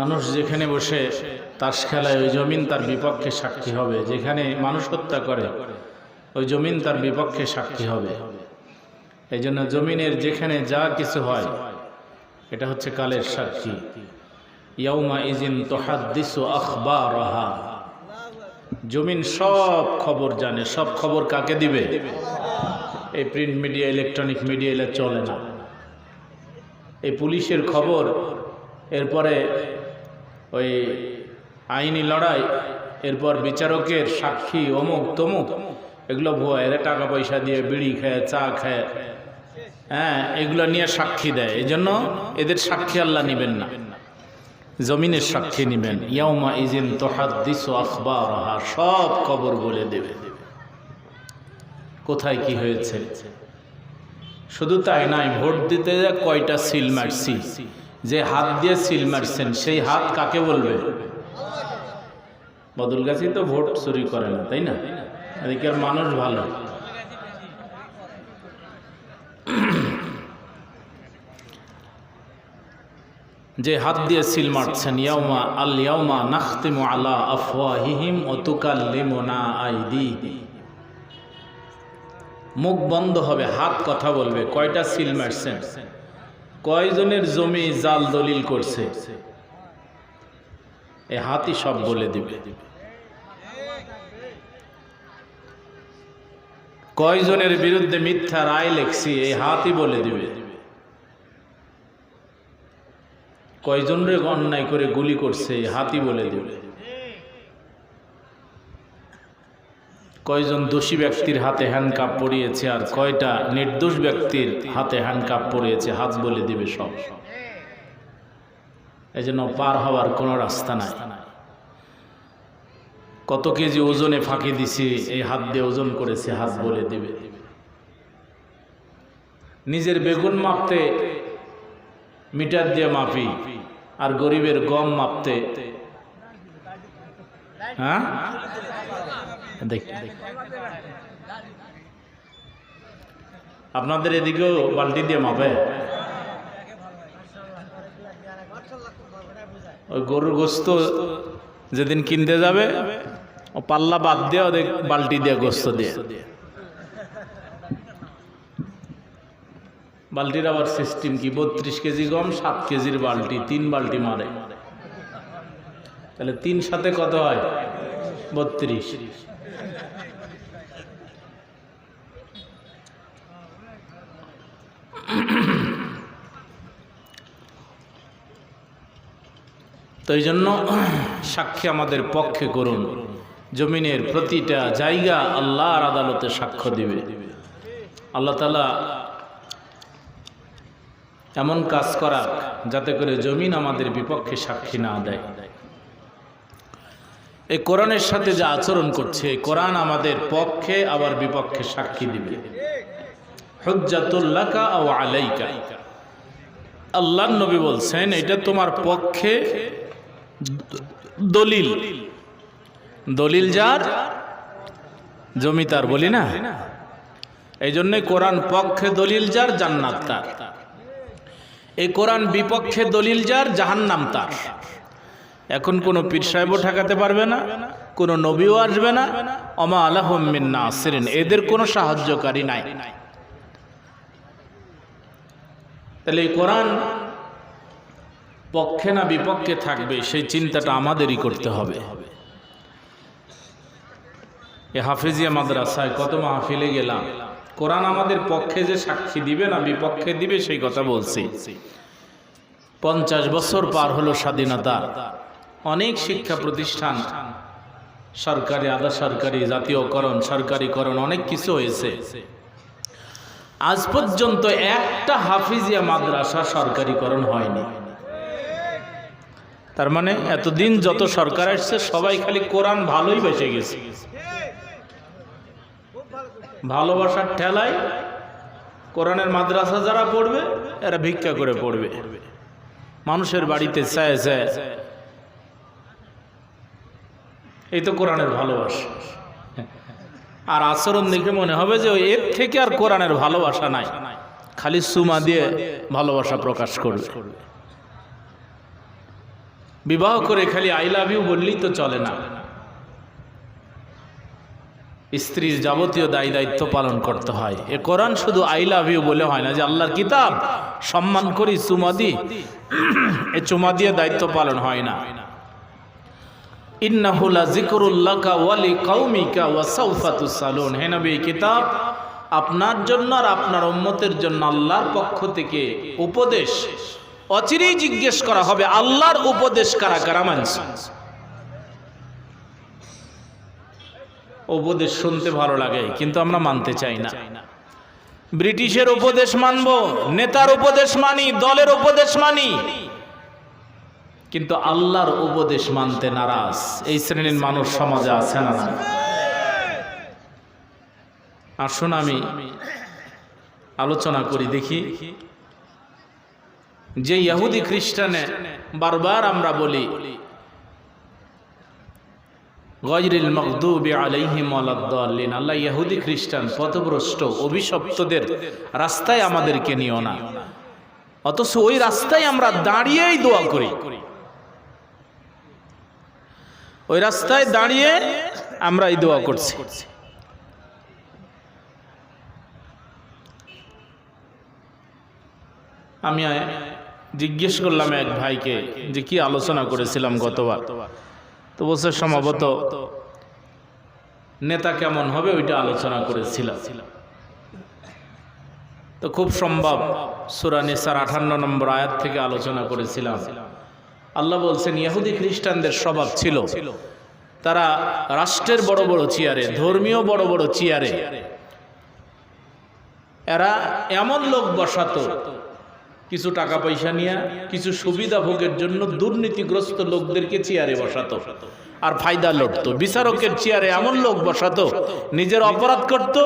মানুষ যেখানে বসে তাস খেলায়, ওই জমিন তার বিপক্ষে সাক্ষী হবে। যেখানে মানুষ হত্যা করে, ওই জমিন তার বিপক্ষে সাক্ষী হবে। এই জন্য জমিনের যেখানে যা কিছু হয়, এটা হচ্ছে কালের সাক্ষী। ইয়াউমা ইজিন তোহাদ্দিসু আখবারহা। জমিন সব খবর জানে। সব খবর কাকে দিবে? এই প্রিন্ট মিডিয়া, ইলেকট্রনিক মিডিয়া এলে চলে না। এই পুলিশের খবর, এরপরে ওই আইনি লড়াই, এরপর বিচারকের সাক্ষী অমুক তমুক, এগুলো ভুয়া, এরা টাকা পয়সা দিয়ে বিড়ি খায়, চা খায়। হ্যাঁ এগুলো নিয়ে সাক্ষী দেয়। এই জন্য এদের সাক্ষী আল্লাহ নেবেন না। জমিনের সাক্ষী নেবেন। ইয়াউমা ইজিন তোহাদ্দিস আখবার সব খবর বলে দেবে। কোথায় কি হয়েছে? শুধু তাই নাই ভোট দিতে কয়টা সিল মারছি? যে হাত দিয়ে সিল মারছেন, সেই হাত কাকে বলবে? বদল গাছি তো ভোট চুরি করে না, তাই না? এদিকের মানুষ ভালো। যে হাত দিয়ে সিল মারছেন, ইয়াউমা আল ইয়াউমা নাখতিমু আলা আফওয়াহিহিম ওয়া তুকাল্লিমুনা আইদিহিম মুখ বন্ধ হবে, হাত কথা বলবে, কয়টা সিল মারছেন? কয়জনের জমি জাল দলিল করছে? এ হাতি সব বলে দিবে। কয়জনের বিরুদ্ধে মিথ্যা রায় লেখছি এই হাতই বলে দিবে। কয়জনের অন্যায় করে গুলি করছে হাতই বলে দিবে। কয়জন দোষী ব্যক্তির হাতে হ্যান্ডকাপ পরিয়েছে আর কয়টা নির্দোষ ব্যক্তির হাতে হ্যান্ডকাপ পরিয়েছে, হাত বলে দিবে সব। এই জন্য পার হওয়ার কোনো রাস্তা নাই। কত কেজি ওজনে ফাঁকি দিছি, এই হাত দিয়ে ওজন করেছে, হাত বলে দিবে। নিজের বেগুন মাপতে, মিটার দিয়ে মাপি, আর গরিবের গম মাপতে হ্যাঁ? আপনাদের এদিকেও বালতি দিয়ে মাপে? ওই গরুর গোস্ত যেদিন কিনতে যাবে, ও পাল্লা বাদ দিয়ে ওদের বালতি দিয়ে গোস্ত দিয়ে। বালতির আবার সিস্টেম কি? বত্রিশ কেজি গম, সাত কেজির বালতি, তিন বালতি মারে। তাহলে তিন সাথে কত হয়? বত্রিশ। তো এই জন্য সাক্ষী আমাদের পক্ষে করুন। জমিনের প্রতিটা জায়গা আল্লাহর আদালতে সাক্ষ্য দিবে। আল্লাহ তালা এমন কাজ করা যাতে করে জমিন আমাদের বিপক্ষে সাক্ষী না দেয়। এই কোরআনের সাথে যে আচরণ করছে কোরআন আমাদের পক্ষে আবার বিপক্ষে সাক্ষী দিবে। হজ্জাতুল্লাকা ও আলাইকা। আল্লাহ নবী বলছেন, এটা তোমার পক্ষে দলিল। দলিল যার? জমি তার, বলি না? এই জন্যই কোরআন পক্ষে দলিল যার, জান্নাত তার। এই কোরআন বিপক্ষে দলিল যার, জাহান্নাম তার। এখন কোনো পীর সাহেবও ঠেকাতে পারবে না, কোনো নবীও আসবে না। অমা আলাহমিন নাসিরিন, এদের কোনো সাহায্যকারী নাই। তাহলে এই কোরআন পক্ষে না বিপক্ষে থাকবে, সেই চিন্তাটা আমাদেরই করতে হবে। এ হাফিজিয়া মাদ্রাসায় কত মাহফিলে গেলাম। কোরআন আমাদের পক্ষে যে সাক্ষী দিবে না বিপক্ষে দিবে, সেই কথা বলছি। পঞ্চাশ বছর পার হলো স্বাধীনতা। অনেক শিক্ষা প্রতিষ্ঠান, সরকারি, আধা সরকারি, জাতীয়করণ, সরকারিকরণ, অনেক কিছু হয়েছে। আজ পর্যন্ত একটা হাফিজিয়া মাদ্রাসা সরকারিকরণ হয়নি। তার মানে এতদিন যত সরকার আসছে, সবাই খালি কোরআন ভালোই বেঁচে গেছে। ভালোবাসার ঠেলায় কোরআনের মাদ্রাসা যারা পড়বে, এরা ভিক্ষা করে পড়বে। মানুষের বাড়িতে চায় চায়। এই তো কোরআনের ভালোবাসা। আর আচরণ দেখে মনে হবে যে এর থেকে আর কোরআনের ভালোবাসা নাই। খালি সুমা দিয়ে ভালোবাসা প্রকাশ করবে। বিবাহ করে খালি আই লাভ ইউ বললেই তো চলে না। স্ত্রীর যাবতীয় দায়ী দায়িত্ব পালন করতে হয়। এ কোরআন শুধু আই লাভ ইউ বলে হয় না, যে আল্লাহর কিতাব সম্মান করি চুমা দি এ চুমা দিয়ে দায়িত্ব পালন হয় না। ইন্নাহুলা জিকরুল্লাকা ওয়ালি কাউমিকা ওয়া সাউফা তুসালুন। হে নবী কিতাব আপনার জন্য আর আপনার উম্মতের জন্য আল্লাহর পক্ষ থেকে উপদেশ। অচিরেই জিজ্ঞেস করা হবে, আল্লাহর উপদেশ কারা কারা মানছে? উপদেশ শুনতে ভালো লাগে, কিন্তু আমরা মানতে চাই না। ব্রিটিশের উপদেশ মানব, নেতার উপদেশ মানি, দলের উপদেশ মানি। কিন্তু আল্লাহর উপদেশ মানতে নারাজ। এই শ্রেণির মানুষ সমাজে আছে না? আসুন আমি আলোচনা করি, দেখি। যে ইহুদি খ্রিস্টানে বারবার আমরা বলি গজরিল মকদুবি আলাইহিম ওয়ালাদ্দাল্লিন আল্লাহ ইহুদি খ্রিস্টান পথভ্রষ্ট অভিশপ্তদের রাস্তায় আমাদেরকে নিও না। অথচ ওই রাস্তায় আমরা দাঁড়িয়েই দোয়া করি। ওই রাস্তায় দাঁড়িয়ে আমরা এই দোয়া করছি। আমি জিজ্ঞেস করলাম এক ভাইকে যে কি আলোচনা করেছিলাম গতবার। তো বলছে, সম্ভবত নেতা কেমন হবে ওইটা আলোচনা করেছিলাম। তো খুব সম্ভব সুরানিসার আঠান্ন নম্বর আয়াত থেকে আলোচনা করেছিলাম। আল্লাহ বলছেন, ইহুদি খ্রিস্টানদের স্বভাব ছিল। তারা রাষ্ট্রের বড় বড় চেয়ারে, ধর্মীয় বড় বড় চেয়ারে। এরা এমন লোক বসাতো কিছু টাকা পয়সা নিয়ে কিছু সুবিধা ভোগের জন্য দুর্নীতিগ্রস্ত লোকদেরকে চেয়ারে বসাতো। আর ফায়দা লড়তো বিচারকের চেয়ারে এমন লোক বসাতো, নিজের অপরাধ করত,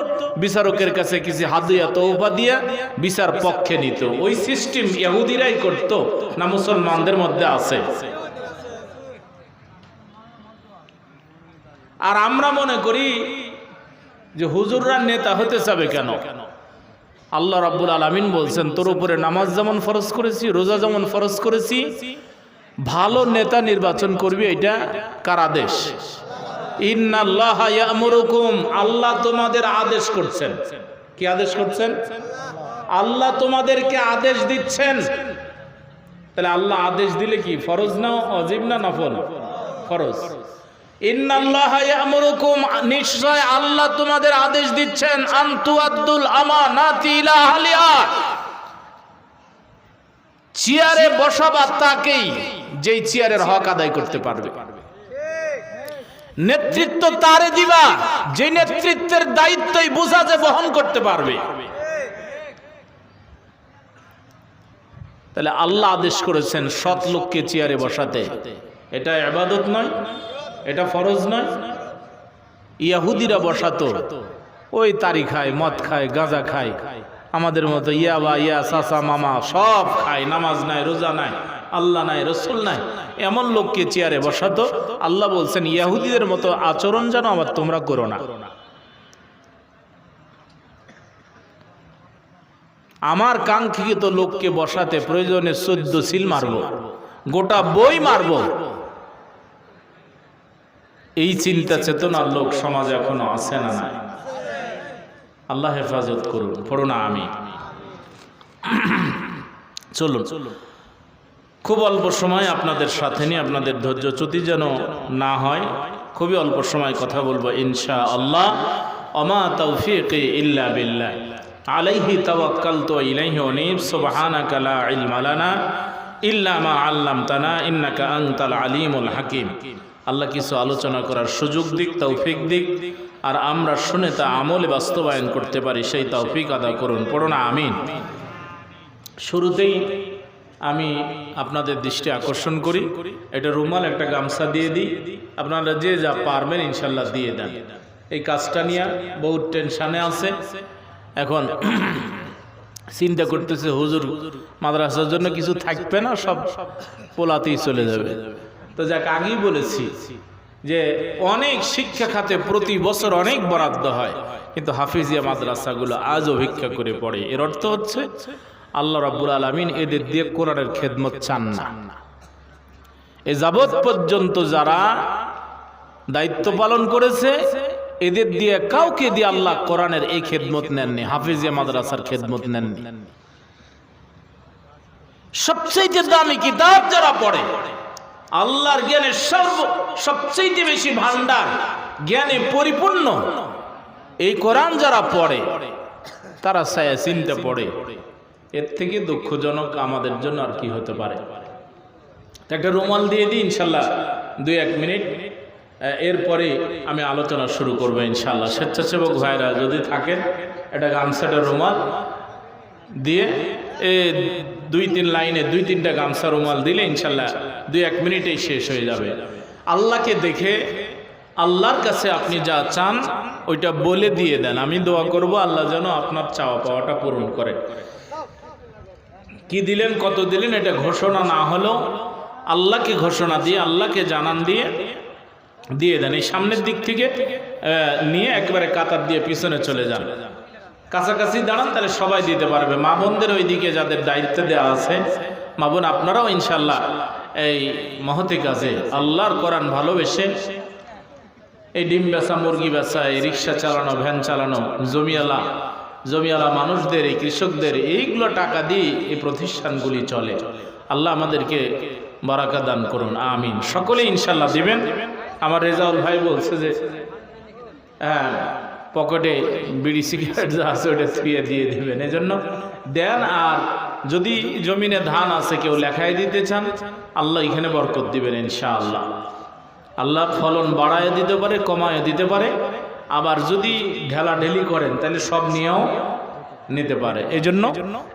বিচারকের কাছে কিছু হাদিয়া তৌফা দিয়া বিচার পক্ষে নিত। ওই সিস্টেম ইহুদিরাই করত, না মুসলমানদের মধ্যে আছে। আর আমরা মনে করি যে হুজুররা নেতা হতে চাবে কেন? আল্লাহ রাব্বুল আলামিন বলছেন, তোর উপরে নামাজ যেমন ফরজ করেছি, রোজা যেমন ফরজ করেছি, ভালো নেতা নির্বাচন করবি এটা কার আদেশ? আল্লাহ তোমাদের আদেশ করছেন। কি আদেশ করছেন? আল্লাহ তোমাদেরকে আদেশ দিচ্ছেন। তাহলে আল্লাহ আদেশ দিলে কি, ফরজ না অজিব না নফল? ফরজ। নিশ্চয় আল্লাহ তোমাদের আদেশ দিচ্ছেন, আনতু আব্দুল আমানাতি ইলা আহলিহা চেয়ারে বসাবা তাকেই যেই চেয়ারের হক আদায় করতে পারবে। নেতৃত্ব তারে দিবা, যে নেতৃত্বের দায়িত্বই বোঝা যে বহন করতে পারবে। তাহলে আল্লাহ আদেশ করেছেন, সৎ লোককে চেয়ারে বসাতে। এটা আবাদত নয়। এটা ফরজ নয়। ইয়াহুদিরা বসাতো। ওই তারি খায়, মদ খায়, গাঁজা খায়। আমাদের মতো ইয়া বা, ইয়া সাসা, মামা সব খায়। নামাজ নাই, রোজা নাই, আল্লাহ নাই, রসুল নাই। এমন লোককে চেয়ারে বসাতো। আল্লাহ বলছেন, ইয়াহুদিদের মতো আচরণ যেন আবার তোমরা করো না। আমার কাঙ্ক্ষিত লোককে বসাতে প্রয়োজনে চোদ্দ সিল মারব। গোটা বই মারব। এই চিন্তা চেতনার লোক সমাজ এখনও আছে না নাই? আল্লাহ হেফাজত করুন পড়ো না আমি চলুন। খুব অল্প সময় আপনাদের সাথে নিয়ে আপনাদের ধৈর্য ধৈর্যচ্যুতি যেন না হয়, খুবই অল্প সময় কথা বলব ইনশা আল্লাহ অমা তৌফিক ইল্লা বিল্লাহ। আলাইহি তাওয়াক্কালতু ওয়া ইলাইহি উনীব। সুবহানাকা লা ইলমা লানা ইল্লা মা আল্লামতানা। ইন্নাকা আনতাল আলিমুল হাকিম। আল্লাহ কিছু আলোচনা করার সুযোগ দিক, তৌফিক দিক। আর আমরা শুনে তা আমলে বাস্তবায়ন করতে পারি, সেই তৌফিক আদা করুন। পড়ো না, আমিন। শুরুতেই আমি আপনাদের দৃষ্টি আকর্ষণ করি। এটা রুমাল, একটা গামছা দিয়ে দিই। আপনারা যে যা পারবেন ইনশাল্লাহ দিয়ে দেন। এই কাজটা নিয়ে বহুত টেনশানে আছে। এখন চিন্তা করতেছে, হুজুর, মাদ্রাসার জন্য কিছু থাকবে না, সব পোলাতেই চলে যাবে। তো যাক, আগেই বলেছি যে অনেক শিক্ষা খাতে প্রতি বছর অনেক বরাদ্দ হয়। কিন্তু হাফিজিয়া মাদ্রাসাগুলো আজও ভিক্ষা করে পড়ে। এর অর্থ হচ্ছে আল্লাহ রাব্বুল আলমিন এদের দিয়ে কোরআনের খেদমত চান না। এ যাবৎ পর্যন্ত যারা দায়িত্ব পালন করেছে, এদের দিয়ে কাউকে দিয়ে আল্লাহ কোরআনের এই খেদমত নেননি, হাফিজিয়া মাদ্রাসার খেদমত নেননি। সবচেয়ে দামি কিতাব যারা পড়ে আল্লাহর জ্ঞানের সর্ব সবচেয়ে বেশি ভান্ডার জ্ঞানে পরিপূর্ণ। এই কোরআন যারা পড়ে, তারা সায়া চিনতে পড়ে। এর থেকে দুঃখজনক আমাদের জন্য আর কি হতে পারে। একটা রুমাল দিয়ে দিই ইনশাল্লাহ, দুই এক মিনিট। এরপরে আমি আলোচনা শুরু করব ইনশাল্লাহ। স্বেচ্ছাসেবক ভাইরা যদি থাকেন, একটা গামছাটা, রুমাল দিয়ে, এ দুই তিন লাইনে দুই তিনটা গামছা রুমাল দিলে ইনশাল্লাহ দুই এক মিনিটেই শেষ হয়ে যাবে। আল্লাহকে দেখে আল্লাহর কাছে আপনি যা চান, ওইটা বলে দিয়ে দেন। আমি দোয়া করব, আল্লাহ যেন আপনার চাওয়া পাওয়াটা পূরণ করে। কি দিলেন, কত দিলেন, এটা ঘোষণা না হলেও আল্লাহকে ঘোষণা দিয়ে, আল্লাহকে জানান দিয়ে দিয়ে দেন। এই সামনের দিক থেকে নিয়ে একবারে কাতার দিয়ে পিছনে চলে যান। কাছাকাছি দাঁড়ান, তাহলে সবাই দিতে পারবে। মা বোনদের ওই দিকে যাদের দায়িত্ব দেওয়া আছে, মা বোন আপনারাও ইনশাল্লাহ এই মহতি কাজে। আল্লাহর কোরআন ভালোবেসে এই ডিম বেচা, মুরগি বেচা, এই রিক্সা চালানো, ভ্যান চালানো জমিয়ালা জমিয়ালা মানুষদের, এই কৃষকদের, এইগুলো টাকা দিয়ে এই প্রতিষ্ঠানগুলি চলে। আল্লাহ আমাদেরকে বারাকা দান করুন, আমিন। সকলে ইনশাল্লাহ দিবেন। আমার রেজাউল ভাই বলছে যে হ্যাঁ পকেটে বিড়ি সিগারেট যা আছে ওটা থুয়ে দিয়ে দিবেন। এজন্য দেন আর যদি জমিনে ধান আছে, কেউ লেখায় দিতে চান, আল্লাহ এখানে বরকত দিবেন ইনশাআল্লাহ। আল্লাহ ফলন বাড়ায় দিতে পারে, কমায় দিতে পারে। আবার যদি ঢেলাঢেলি করেন, তাহলে সব নিয়েও নিতে পারে। এই জন্য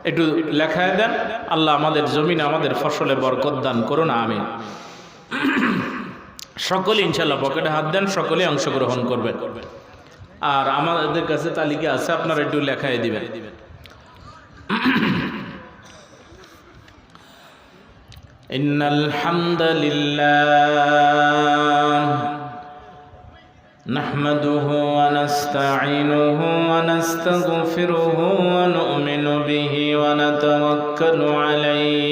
একটু লেখায় দেন, আল্লাহ আমাদের জমিন আমাদের ফসলে বরকত দান করুন আমি সকলে ইনশাল্লাহ পকেটে হাত দেন, সকলে অংশগ্রহণ করবেন। আর আমাদের কাছে তালিকা আছে আপনারা একটু লেখায় দিবেন إن الحمد لله نحمده ونستعينه ونستغفره ونؤمن به ونتوكل عليه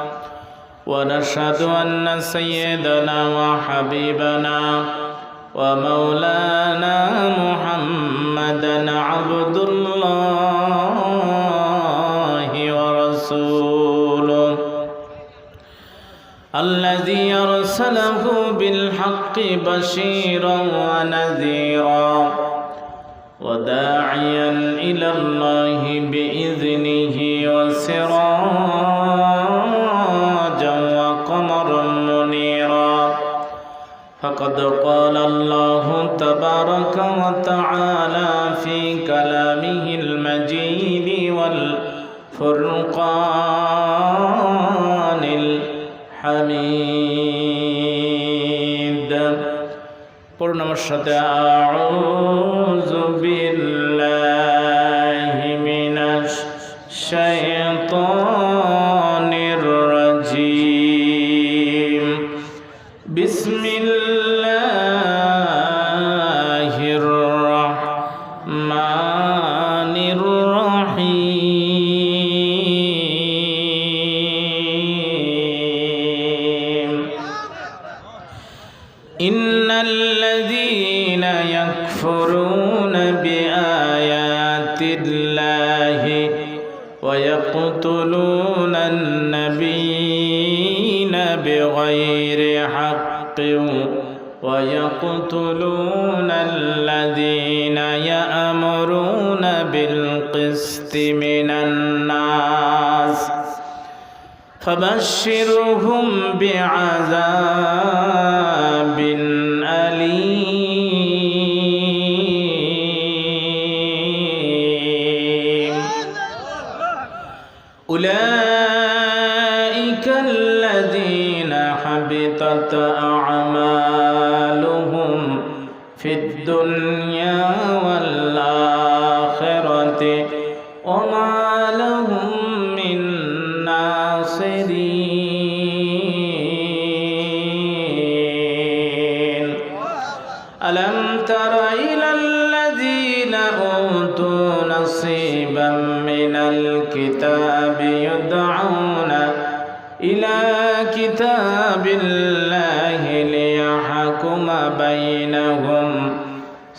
ونشهد أن سيدنا وحبيبنا ومولانا محمدا عبد الله ورسوله الذي أرسله بالحق بشيرا ونذيرا وداعيا إلى الله بإذنه وسراجا قال الله تبارك وتعالى في كلامه المجيد والفرقان الحميد. قلنا مرشد أعوذ بالله من الشيطان من الناس فبشرهم بعذاب أليم. أولئك الذين حبطت أعمالهم في الدنيا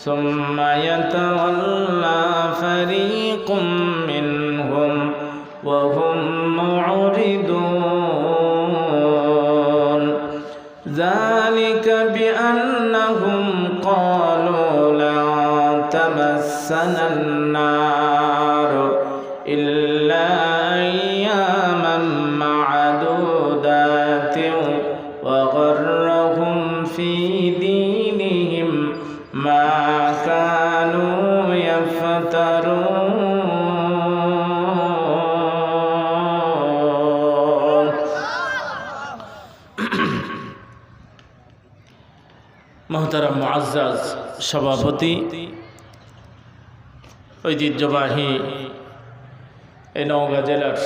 ثم يتولى মুআজ্জাজ সভাপতি, ঐতিহ্যবাহী এই নওগাঁ জেলার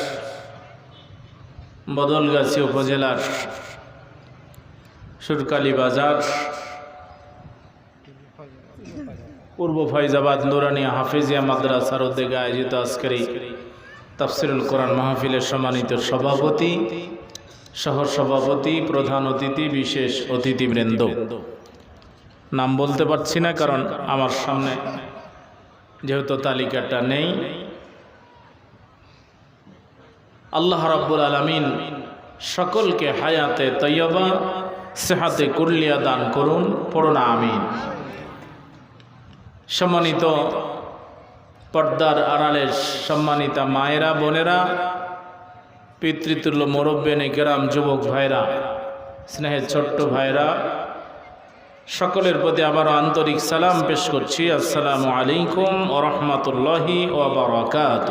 বদলগাছি উপজেলার সুরকালী বাজার, পূর্ব ফৈজাবাদ নুরানিয়া হাফিজিয়া মাদ্রাসার উদ্যোগে আয়োজিত আজকের এই তাফসিরুল কোরআন মাহফিলের সম্মানিত সভাপতি সহ সভাপতি প্রধান অতিথি, বিশেষ অতিথিবৃন্দ। নাম বলতে পারছি না, কারণ আমার সামনে যেহেতু তালিকাটা নেই। আল্লাহ রাব্বুল আলামিন সকলকে হায়াতে তৈয়বা, সেহাতে কুল্লিয়া দান করুন, পড়না, আমিন। সম্মানিত পর্দার আড়ালের সম্মানিতা মায়েরা, বোনেরা, পিতৃতুল্য মুরব্বেনে গ্রাম যুবক ভাইরা, স্নেহের ছোট্ট ভাইরা সকলের প্রতি আবারও আন্তরিক সালাম পেশ করছি। আসসালামু আলাইকুম ও রহমতুল্লাহি ও বারাকাত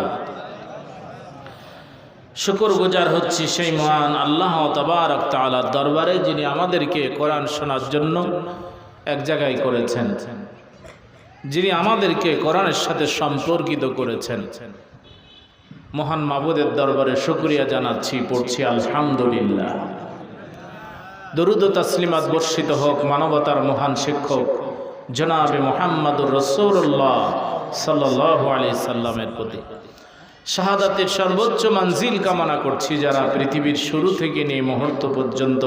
শুকর গুজার হচ্ছি সেই মহান আল্লাহ তবারক তালার দরবারে, যিনি আমাদেরকে কোরআন শোনার জন্য এক জায়গায় করেছেন। যিনি আমাদেরকে কোরআনের সাথে সম্পর্কিত করেছেন। মহান মাবুদের দরবারে শুক্রিয়া জানাচ্ছি, পড়ছি আলহামদুলিল্লাহ। দরুদ তাসলিমাত বর্ষিত হোক, মানবতার মহান শিক্ষক, জনাবে মোহাম্মদুর রসৌল্লাহ সাল্লাহ আলি সাল্লামের প্রতি। শাহাদাতের সর্বোচ্চ মানজিল কামনা করছি যারা পৃথিবীর শুরু থেকে নিয়ে মুহূর্ত পর্যন্ত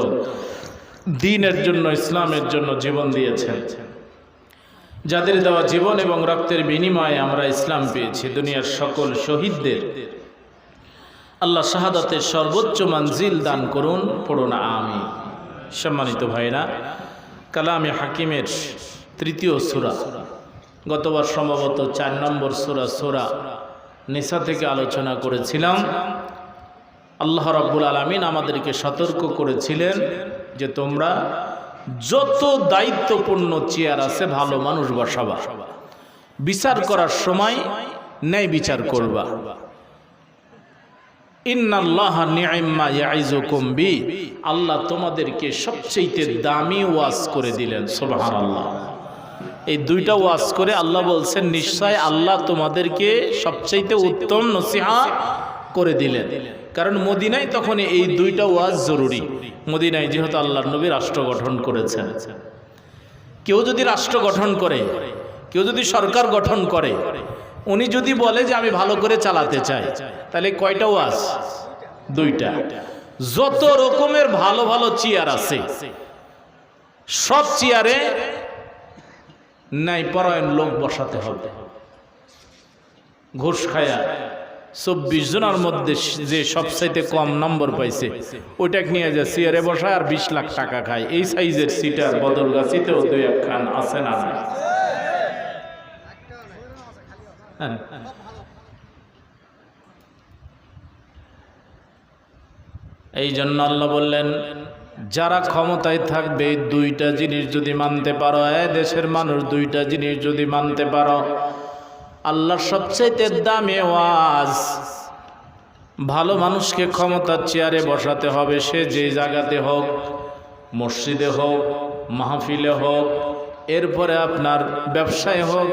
দিনের জন্য, ইসলামের জন্য জীবন দিয়েছেন। যাদের দেওয়া জীবন এবং রক্তের বিনিময়ে আমরা ইসলাম পেয়েছি, দুনিয়ার সকল শহীদদের। আল্লাহ শাহাদাতের সর্বোচ্চ মানজিল দান করুন, পড়ুন আমি সম্মানিত ভাইরা, কালামে হাকিমের তৃতীয় সুরা। গতবার সম্ভবত চার নম্বর সুরা সুরা নিসা থেকে আলোচনা করেছিলাম। আল্লাহ রাব্বুল আলমিন আমাদেরকে সতর্ক করেছিলেন যে তোমরা যত দায়িত্বপূর্ণ চেয়ার আছে ভালো মানুষ বসাবা। বিচার করার সময় ন্যায় বিচার করবা। আল্লাহ তোমাদেরকে সবচেয়ে দামি ওয়াজ করে দিলেন, সুবহানাল্লাহ। এই দুইটা ওয়াজ করে আল্লাহ বলছেন, নিশ্চয় আল্লাহ তোমাদেরকে সবচাইতে উত্তম নসিহা করে দিলেন। কারণ মদিনায় তখন এই দুইটা ওয়াজ জরুরি। মদিনায় যেহেতু আল্লাহ নবী রাষ্ট্র গঠন করেছেন। কেউ যদি রাষ্ট্র গঠন করে, কেউ যদি সরকার গঠন করে উনি যদি বলে যে আমি ভালো করে চালাতে চাই, তাহলে কয়টা ওয়াজ দুইটা। যত রকমের ভালো ভালো চেয়ার আছে, সব চেয়ারে নাই পরায়ণ লোক বসাতে হবে। ঘুষ খায়া চব্বিশ জনের মধ্যে যে সবচাইতে কম নম্বর পাইছে, ওইটাকে নিয়ে যায় চেয়ারে বসায় আর বিশ লাখ টাকা খায়। এই সাইজের সিটার বদল গাছিতেও দুই একখান আছে না এই জন্য আল্লাহ বললেন, যারা ক্ষমতায় থাকবে, দুইটা জিনিস যদি মানতে পারো, এ দেশের মানুষ, দুইটা জিনিস যদি মানতে পারো, আল্লাহর সবচেয়ে দামি ওয়াজ, ভালো মানুষকে ক্ষমতার চেয়ারে বসাতে হবে, সে যে জায়গাতে হোক, মসজিদে হোক, মাহফিলে হোক, এরপরে আপনার ব্যবসায় হোক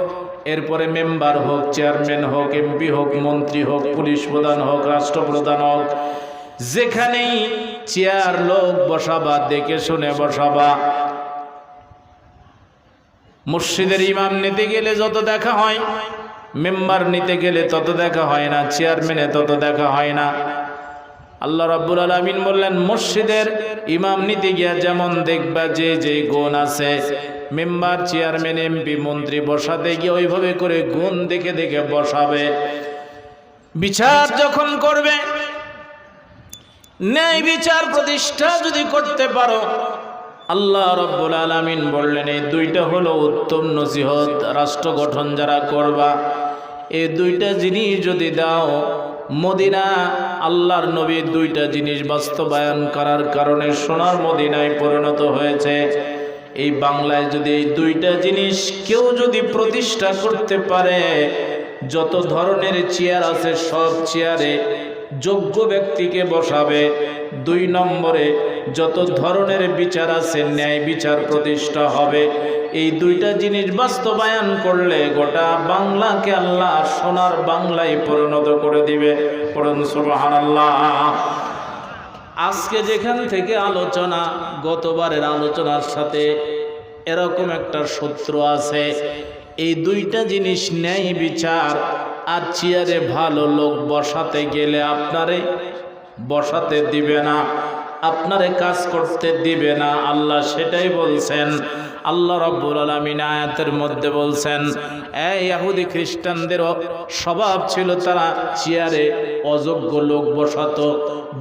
এরপরে মেম্বার হোক, চেয়ারম্যান হোক এমপি হোক, মন্ত্রী হোক, পুলিশ প্রধান হোক রাষ্ট্রপ্রধান হোক, যেখানেই চেয়ার লোক বসাবা, দেখে শুনে বসাবা। মসজিদের ইমাম নিতে গেলে যত দেখা হয়, মেম্বার নিতে গেলে তত দেখা হয় না, চেয়ারম্যানে তত দেখা হয় না। আল্লাহ রাব্বুল আলামিন বললেন, মসজিদের ইমাম নিতে গিয়া যেমন দেখবা যে যে গুণ আছে মেম্বার, চেয়ারম্যান, এমপি, মন্ত্রী বসাতে গিয়ে ওইভাবে করে গুণ দেখে দেখে বসাবে। বিচার যখন করবে, ন্যায় বিচার প্রতিষ্ঠা যদি করতে পারো, আল্লাহ রব্বুল আলামিন বললেন, এই দুইটা হলো উত্তম নসিহত, রাষ্ট্র গঠন যারা করবা এই দুইটা জিনিস যদি দাও, মদিনা, আল্লাহর নবী দুইটা জিনিস বাস্তবায়ন করার কারণে সোনার মদিনায় পরিণত হয়েছে। এই বাংলায় যদি এই দুইটা জিনিস কেউ যদি প্রতিষ্ঠা করতে পারে, যত ধরনের চেয়ার আছে সব চেয়ারে যোগ্য ব্যক্তিকে বসাবে। দুই নম্বরে যত ধরনের বিচার আছে, ন্যায় বিচার প্রতিষ্ঠা হবে। এই দুইটা জিনিস বাস্তবায়ন করলে গোটা বাংলাকে আল্লাহ সোনার বাংলায় পরিণত করে দিবে। পড়ুন সুবহানাল্লাহ। আজকে যেখান থেকে আলোচনা, গতবারের আলোচনার সাথে এরকম একটা সূত্র আছে। এই দুইটা জিনিস ন্যায় বিচার, আর চেয়ারে ভালো লোক বসাতে গেলে আপনারে বসাতে দিবে না। আপনারে কাজ করতে দিবে না, আল্লাহ সেটাই বলছেন। আল্লাহ রব্বুল আলমিন আয়াতের মধ্যে বলছেন এই খ্রিস্টানদেরও স্বভাব ছিল তারা চেয়ারে অযোগ্য লোক বসাতো,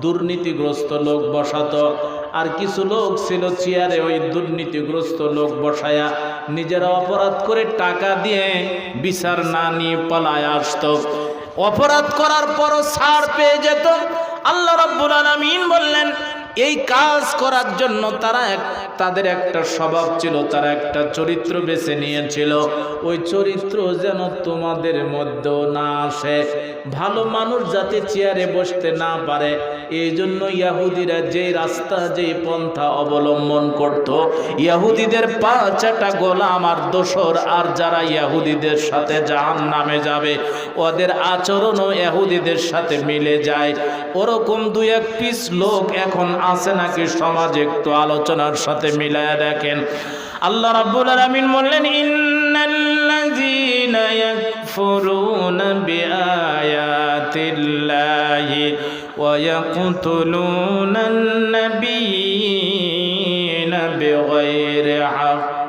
দুর্নীতিগ্রস্ত লোক বসাতো, আর কিছু লোক ছিল চেয়ারে ওই দুর্নীতিগ্রস্ত লোক বসায়া নিজেরা অপরাধ করে টাকা দিয়ে বিচার না নিয়ে পালায় আসতো। অপরাধ করার পরও ছাড় পেয়ে যেত। আল্লাহ রব্বুল আলামিন বললেন এই কাজ করার জন্য তারা তাদের একটা স্বভাব ছিল, তারা একটা চরিত্র বেছে নিয়েছিল। ওই চরিত্র যেন তোমাদের মধ্যেও না আসে। ভালো মানুষ যাতে চেয়ারে বসতে না পারে এই জন্য ইয়াহুদিরা যেই রাস্তা, যেই পন্থা অবলম্বন করত, ইয়াহুদিদের পা চাটা গোলাম আর দোসর, আর যারা ইয়াহুদিদের সাথে জাহান নামে যাবে, ওদের আচরণও ইয়াহুদিদের সাথে মিলে যায়। ওরকম দুই এক পিস লোক এখন আছে নাকি সমাজে একটু আলোচনার সাথে মিলায়া দেখেন আল্লাহ রাব্বুল আলামিন বললেন ইন্নাল্লাযীনা ইয়াকফুরুনা বিআয়াতিল্লাহি ওয়া ইয়াকতুলুনান নাবিয়্যিনা বিগাইরি হাক্কিন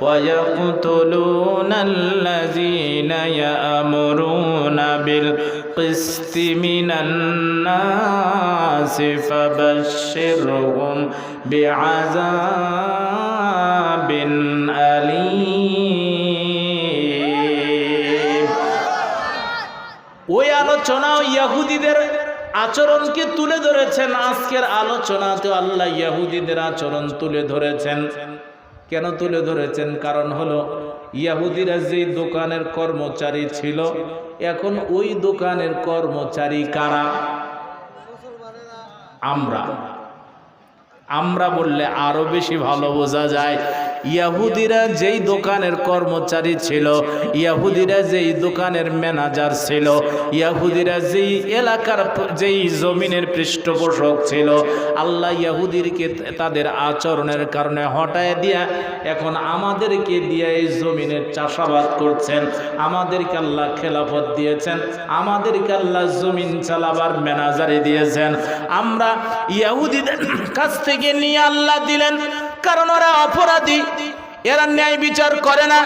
ويقتلون الذين يأمرون بالقسط من الناس فبشرهم بعذاب أليم ওই আলোচনাও ইয়াহুদিদের আচরণকে তুলে ধরেছেন আজকের আলোচনাতে আল্লাহ ইয়াহুদিদের আচরণ তুলে ধরেছেন কেন তুলে ধরেছেন কারণ হলো ইয়াহুদিরা যে দোকানের কর্মচারী ছিল, এখন ওই দোকানের কর্মচারী কারা? আমরা। আমরা বললে আরও বেশি ভালো বোঝা যায়। ইয়াহুদিরা যেই দোকানের কর্মচারী ছিল, ইয়াহুদিরা যেই দোকানের ম্যানেজার ছিল, ইয়াহুদিরা যেই এলাকার যেই জমিনের পৃষ্ঠপোষক ছিল, আল্লাহ ইয়াহুদিরকে তাদের আচরণের কারণে হটায় দিয়া এখন আমাদেরকে দিয়ে এই জমিনের চাষাবাদ করছেন, আমাদেরকে আল্লাহ খেলাফত দিয়েছেন, আমাদেরকে আল্লাহ জমিন চালাবার ম্যানেজারে দিয়েছেন। আমরা ইয়াহুদিদের কাছ থেকে নিয়ে আল্লাহ দিলেন কারণ ওরা অপরাধী। এরা ন্যায় বিচার করে না।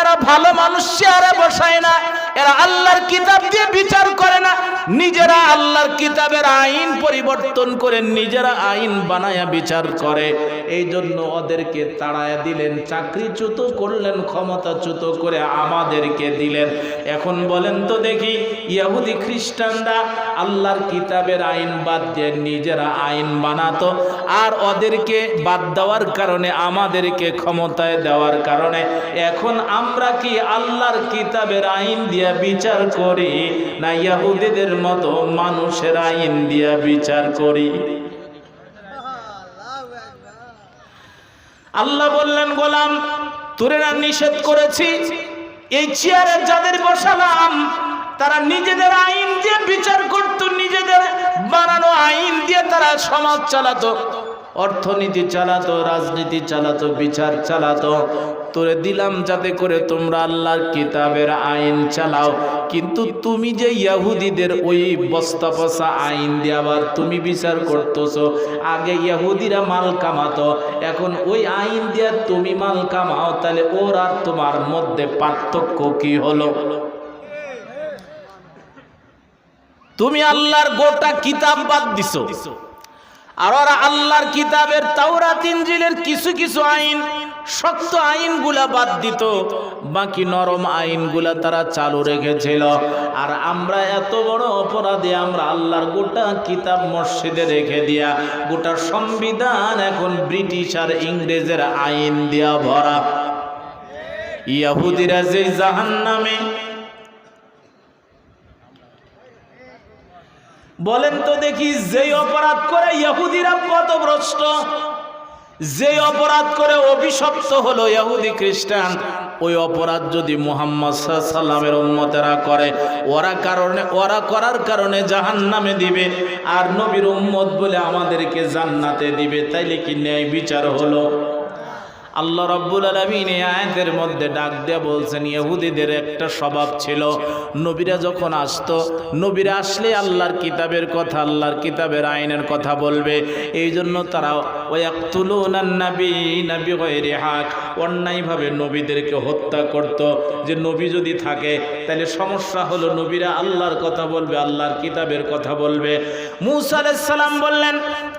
এরা ভালো মানুষ চেয়ারে বসায় না। এরা আল্লাহর কিতাব দিয়ে বিচার করে না। নিজেরা আল্লাহর কিতাবের আইন পরিবর্তন করে নিজেরা আইন বানায়া বিচার করে। এই জন্য ওদেরকে তাড়ায়া দিলেন, চাকরিচ্যুত করলেন, ক্ষমতাচ্যুত করে আমাদেরকে দিলেন। এখন বলেন তো দেখি, ইহুদি খ্রিস্টানরা আল্লাহর কিতাবের আইন বাদ দিয়ে নিজেরা আইন বানাতো, আর ওদেরকে বাদ দেওয়ার কারণে, আমাদেরকে ক্ষমতায় দেওয়ার কারণে। এখন আমরা কি আল্লাহর কিতাবের আইন দিয়া বিচার করি, না ইয়াহুদিদের মতো মানুষের আইন দিয়া বিচার করি। আল্লাহ বললেন, গোলাম, তোরে না নিষেধ করেছি? এই চেয়ারে যাদের বসালাম, তারা নিজেদের আইন দিয়ে বিচার করত, নিজেদের বানানো আইন দিয়ে তারা সমাজ চালাতো, অর্থনীতি চালাতো, রাজনীতি চালাতো, বিচার চালাতো। তোরে দিলাম যাতে করে তোমরা আল্লাহর কিতাবের আইন চালাও। কিন্তু তুমি যে ইয়াহুদিদের ওই বস্তা পচা আইন দিয়ে আবার তুমি বিচার করতেছো, আগে ইয়াহুদিরা মাল কামাতো, এখন ওই আইন দিয়ে তুমি মাল কামাও, তাহলে ওর আর তোমার মধ্যে পার্থক্য কি হলো? তুমি আল্লাহর গোটা কিতাব বাদ দিছো। আর ওরা আল্লাহর কিতাবের তাওরাত ইনজিলের কিছু কিছু আইন, শক্ত আইনগুলা বাদ দিত। বাকি নরম আইনগুলা তারা চালু রেখেছিল। আর আমরা এত বড় অপরাধে আমরা আল্লাহর গোটা কিতাব মসজিদে রেখে দিয়া, গোটা সংবিধান এখন ব্রিটিশ আর ইংরেজের আইন দিয়া ভরা। ইয়াহুদিরা যে জাহান নামে বলেন তো দেখি, যেই অপরাধ করে ইহুদিরা পদভ্রষ্ট যে অপরাধ করে অভিশপ্ত হলো ইহুদি খ্রিস্টান, ওই অপরাধ যদি মোহাম্মদ সাল্লামের উম্মতেরা করে, ওরা কারণে, ওরা করার কারণে জাহান নামে দিবে, আর নবীর উম্মত বলে আমাদেরকে জান্নাতে দিবে, তাইলে কি ন্যায় বিচার হলো? আল্লাহ রব্বুল আলমিন এই আয়াতের মধ্যে ডাক দিয়ে বলছেন, ইহুদিদের একটা স্বভাব ছিল, নবীরা যখন আসতো, নবীরা আসলে আল্লাহর কিতাবের কথা, আল্লাহর কিতাবের আইনের কথা বলবে। এই জন্য তারা গয়রি হাক অন্যায়ভাবে নবীদেরকে হত্যা করত। যে নবী যদি থাকে, তাহলে সমস্যা হলো নবীরা আল্লাহর কথা বলবে, আল্লাহর কিতাবের কথা বলবে। মুসা আলাইহিস সালাম বললেন,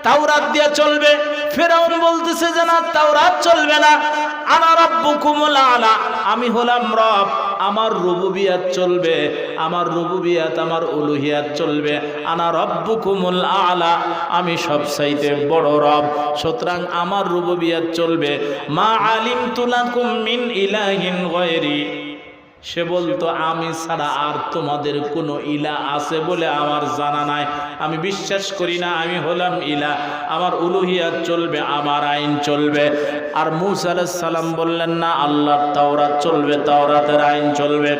তাওরাত দিয়ে চলবে। ফেরাউন বলতেছে যে, না, তাওরাত চলবে না। আলা আমি হলাম রব, আমার রুবুবিয়াত চলবে, আমার রুবুবিয়াত, আমার উলুহিয়াত চলবে। আনা রব্বুকুমুল আলা আমি সব চাইতে বড় রব, সুতরাং আমার রুবুবিয়াত চলবে। মা আলিম তুলাকুম মিন ইলাহিন গয়রি সে বলতো, আমি ছাড়া আর তোমাদের কোনো ইলা আছে বলে আমার জানা নাই। আমি বিশ্বাস করি না, আমি হলাম ইলা, আমার উলুহিয়াত চলবে, আমার আইন চলবে। আর মুসা সালাম বললেন না আল্লাহর তাওরাত চলবে তাওরাতের আইন চলবে।